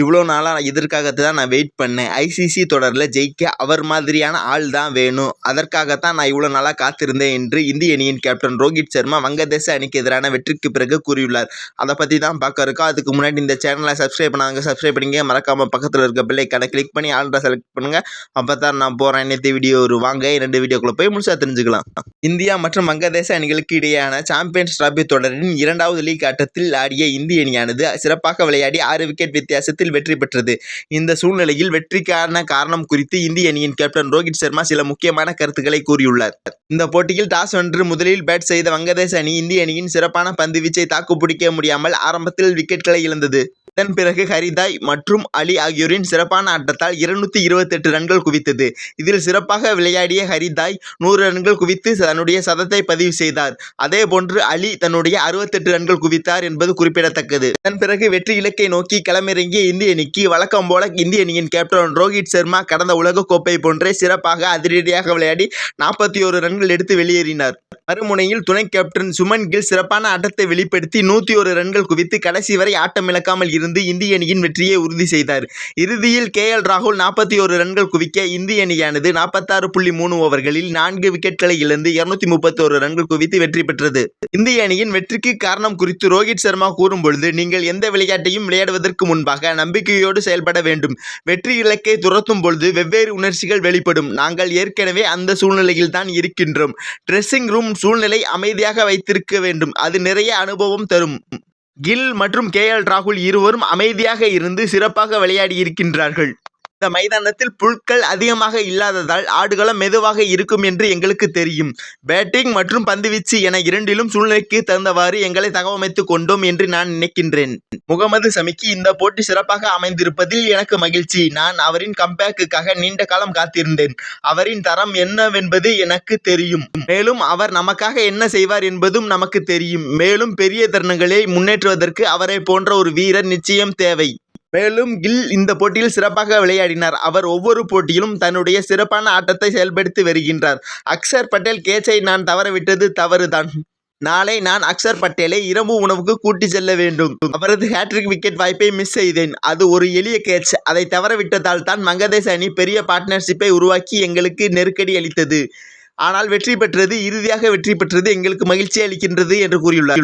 இவ்வளோ நாளாக இதற்காகத்தான் தான் நான் வெயிட் பண்ணேன். ஐசிசி தொடரில் ஜெயிக்க அவர் மாதிரியான ஆள் தான் வேணும். அதற்காகத்தான் நான் இவ்வளோ நாளாக காத்திருந்தேன் என்று இந்திய அணியின் கேப்டன் ரோஹித் சர்மா வங்கதேச அணிக்கு எதிரான வெற்றிக்கு பிறகு கூறியுள்ளார். அதை பற்றி தான் பார்க்க இருக்கோம். அதுக்கு முன்னாடி இந்த சேனலை சப்ஸ்கிரைப் பண்ணாங்க சப்ஸ்கிரைப் பண்ணிங்க மறக்காமல் பக்கத்தில் இருக்க கடை கிளிக் பண்ணி ஆல்ரெடி செலக்ட் பண்ணுங்கள் அப்போ தான் நான் போகிறேன் நேற்று வீடியோ ஒரு வாங்க. ரெண்டு வீடியோக்குள்ளே போய் முழுசாக தெரிஞ்சுக்கலாம். இந்தியா மற்றும் வங்கதேச அணிகளுக்கு இடையேயான சாம்பியன்ஸ் டிராபி தொடரின் இரண்டாவது லீக் ஆட்டத்தில் ஆடிய இந்திய அணியானது சிறப்பாக விளையாடி ஆறு விக்கெட் வித்தியாசத்தில் வெற்றி பெற்றது. இந்த சூழ்நிலையில் வெற்றிக்கான காரணம் குறித்து இந்திய அணியின் கேப்டன் ரோஹித் சர்மா சில முக்கியமான கருத்துக்களை கூறியுள்ளார். இந்த போட்டியில் டாஸ் வென்று முதலில் பேட் செய்த வங்கதேச அணி இந்திய அணியின் சிறப்பான பந்து வீச்சை தாக்குப்பிடிக்க முடியாமல் ஆரம்பத்தில் விக்கெட்களை இழந்தது. இதன் பிறகு ஹரிதாய் மற்றும் அலி ஆகியோரின் சிறப்பான ஆட்டத்தால் இருநூத்தி இருபத்தெட்டு ரன்கள் குவித்தது. இதில் சிறப்பாக விளையாடிய ஹரிதாய் நூறு ரன்கள் குவித்து தன்னுடைய சதத்தை பதிவு செய்தார். அதேபோன்று அலி தன்னுடைய அறுபத்தெட்டு ரன்கள் குவித்தார் என்பது குறிப்பிடத்தக்கது. இதன் பிறகு வெற்றி இலக்கை நோக்கி களமிறங்கிய இந்திய அணிக்கு வழக்கம் போல இந்திய அணியின் கேப்டன் ரோஹித் சர்மா கடந்த உலகக்கோப்பை போன்றே சிறப்பாக அதிரடியாக விளையாடி நாற்பத்தி ஒரு ரன்கள் எடுத்து வெளியேறினார். மறுமுனையில் துணை கேப்டன் சுமன் கில் சிறப்பான ஆட்டத்தை வெளிப்படுத்தி நூற்றி ஒரு ரன்கள் குவித்து கடைசி வரை ஆட்டமிழக்காமல் இருந்து இந்திய அணியின் வெற்றியை உறுதி செய்தார். இறுதியில் கே எல் ராகுல் நாற்பத்தி ஒரு ரன்கள் குவிக்க இந்திய அணியானது நாற்பத்தாறு புள்ளி மூணு ஓவர்களில் நான்கு விக்கெட்களை இழந்து இருநூத்தி முப்பத்தோரு ரன்கள் குவித்து வெற்றி பெற்றது. இந்திய அணியின் வெற்றிக்கு காரணம் குறித்து ரோஹித் சர்மா கூறும்பொழுது நீங்கள் எந்த விளையாட்டையும் விளையாடுவதற்கு முன்பாக நம்பிக்கையோடு செயல்பட வேண்டும். வெற்றி இலக்கை துரத்தும் பொழுது வெவ்வேறு உணர்ச்சிகள் வெளிப்படும். நாங்கள் ஏற்கனவே அந்த சூழ்நிலையில் தான் இருக்கின்றோம். ட்ரெஸ்ஸிங் ரூம் சூழ்நிலை அமைதியாக வைத்திருக்க வேண்டும். அது நிறைய அனுபவம் தரும். கில் மற்றும் கே எல் ராகுல் இருவரும் அமைதியாக இருந்து சிறப்பாக விளையாடி இருக்கின்றார்கள். இந்த மைதானத்தில் புல்கள் அதிகமாக இல்லாததால் ஆடுகளம் மெதுவாக இருக்கும் என்று எங்களுக்கு தெரியும். பேட்டிங் மற்றும் பந்துவீச்சு என இரண்டிலும் சூழ்நிலைக்கு தகுந்தவாறு எங்களை தகவமைத்துக் கொண்டோம் என்று நான் நினைக்கின்றேன். முகமது சமிக்கு இந்த போட்டி சிறப்பாக அமைந்திருப்பதில் எனக்கு மகிழ்ச்சி. நான் அவரின் கம்பேக்குக்காக நீண்ட காலம் காத்திருந்தேன். அவரின் தரம் என்னவென்பது எனக்கு தெரியும். மேலும் அவர் நமக்காக என்ன செய்வார் என்பதும் நமக்கு தெரியும். மேலும் பெரிய தருணங்களை முன்னேற்றுவதற்கு அவரை போன்ற ஒரு வீரர் நிச்சயம் தேவை. மேலும் கில் இந்த போட்டியில் சிறப்பாக விளையாடினார். அவர் ஒவ்வொரு போட்டியிலும் தன்னுடைய சிறப்பான ஆட்டத்தை செயல்படுத்தி வருகின்றார். அக்ஷர் பட்டேல் கேட்சை நான் தவறவிட்டது தவறுதான். நாளை நான் அக்ஷர் பட்டேலை இரவு உணவுக்கு கூட்டி செல்ல வேண்டும். அவரது ஹேட்ரிக் விக்கெட் வாய்ப்பை மிஸ் செய்தேன். அது ஒரு எளிய கேட்ச் அதை தவறவிட்டதால் தான் வங்கதேச அணி பெரிய பார்ட்னர்ஷிப்பை உருவாக்கி எங்களுக்கு நெருக்கடி அளித்தது. ஆனால் வெற்றி பெற்றது இறுதியாக வெற்றி பெற்றது எங்களுக்கு மகிழ்ச்சி அளிக்கின்றது என்று கூறியுள்ளார்.